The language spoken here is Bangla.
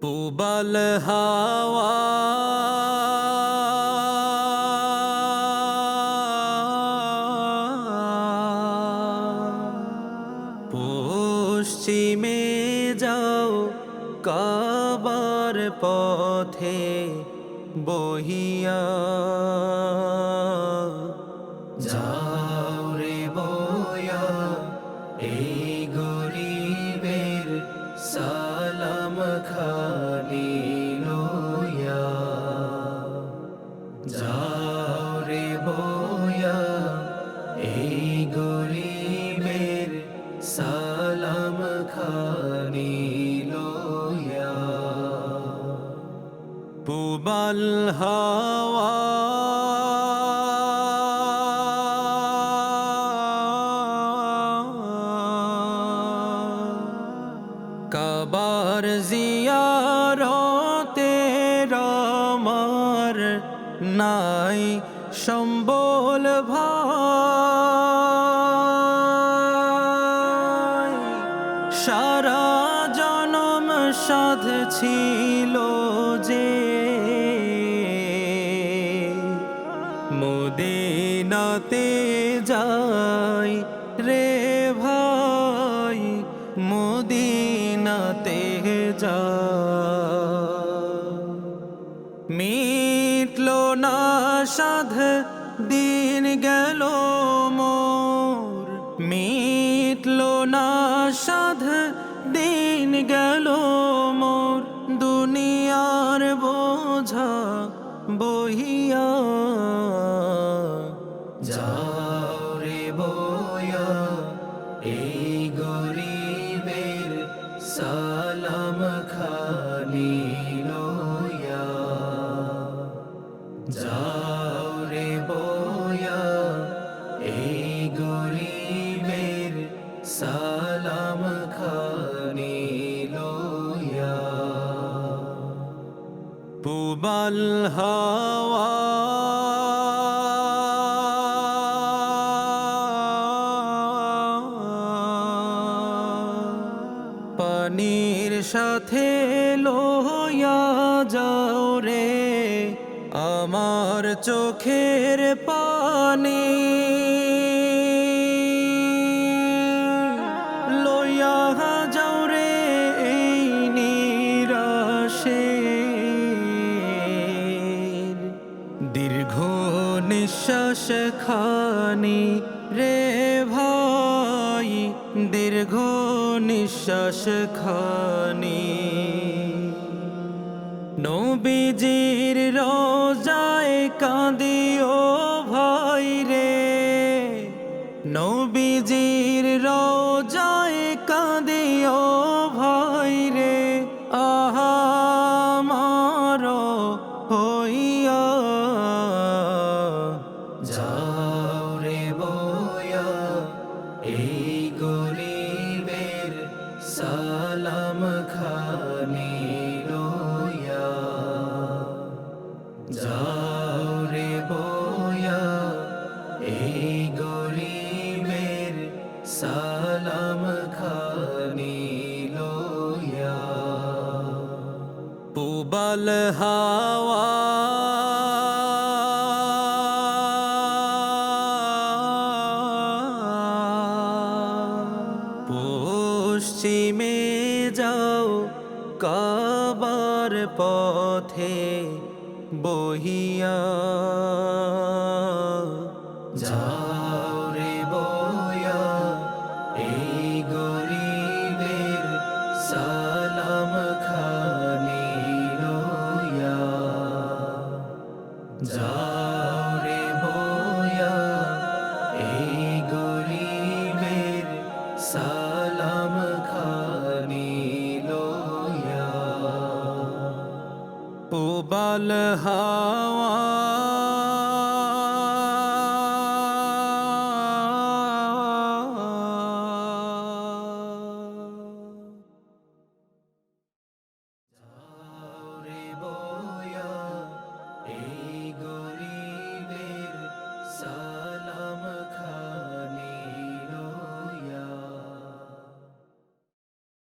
পুবল হাওয়া। পশ্চিমে যাও কাবার পথে বহিয়া। যাও রে বয়া এই পুবাল হাওয়া। কাবার জিয়ারতে রমার নাই সম্বল ভাই সাধ ছিল যে মোদিনাতে যাই রে ভাই, মোদিনাতে যা। মিটলো না সাধ, দিন গেল মোর। মিটলো না সাধ দিন গেল মোর দুনিয়ার বোঝা বহিয়া। যাও রে বয়া এই হাওয়া পানির সাথে লোয়া যাও রে আমার চোখের পানি। নিঃশ্বাস খানি রে ভাই দীর্ঘ নিঃশ্বাস খানি নবীজির রোজায় কাঁদিও সালাম খানি লইয়া যাও রে বয়া এই গরিবের সালাম খানি লইয়া পুবল হাওয়া পশ্চিমে যাও কাবার পথে বহিয়া যাও। ابال ہوا